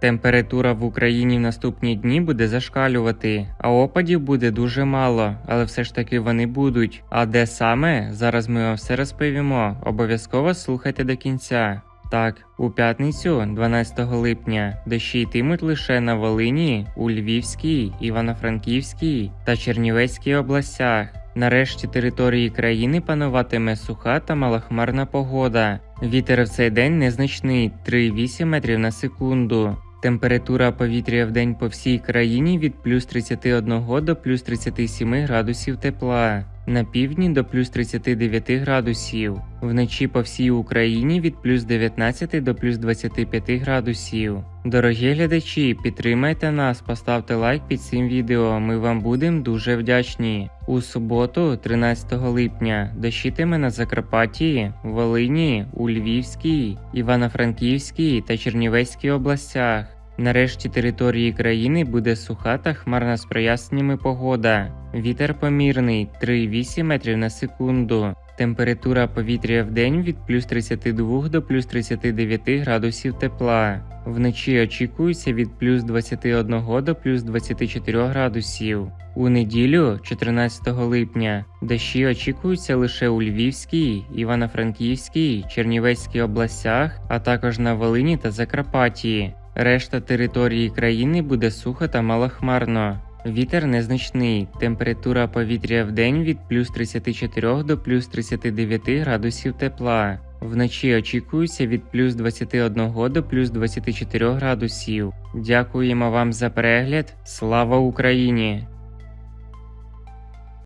Температура в Україні в наступні дні буде зашкалювати, а опадів буде дуже мало, але все ж таки вони будуть. А де саме? Зараз ми вам все розповімо. Обов'язково слухайте до кінця. Так, у п'ятницю, 12 липня, дощі йтимуть лише на Волині, у Львівській, Івано-Франківській та Чернівецькій областях. Нарешті території країни пануватиме суха та малохмарна погода. Вітер в цей день незначний 3,8 метрів на секунду. Температура повітря в день по всій країні від плюс 31 до плюс 37 градусів тепла. На півдні до плюс 39 градусів. Вночі по всій Україні від плюс 19 до плюс 25 градусів. Дорогі глядачі, підтримайте нас, поставте лайк під цим відео. Ми вам будемо дуже вдячні. У суботу, 13 липня, дощитиме на Закарпатті, Волині, у Львівській, Івано-Франківській та Чернівецькій областях. Нарешті території країни буде суха та хмарна з проясненнями погода. Вітер помірний 3,8 метрів на секунду. Температура повітря в день від плюс 32 до плюс 39 градусів тепла. Вночі очікується від плюс 21 до плюс 24 градусів. У неділю, 14 липня, дощі очікуються лише у Львівській, Івано-Франківській, Чернівецькій областях, а також на Волині та Закарпатті. Решта території країни буде сухо та малохмарно. Вітер незначний, температура повітря в день від плюс 34 до плюс 39 градусів тепла. Вночі очікується від плюс 21 до плюс 24 градусів. Дякуємо вам за перегляд. Слава Україні!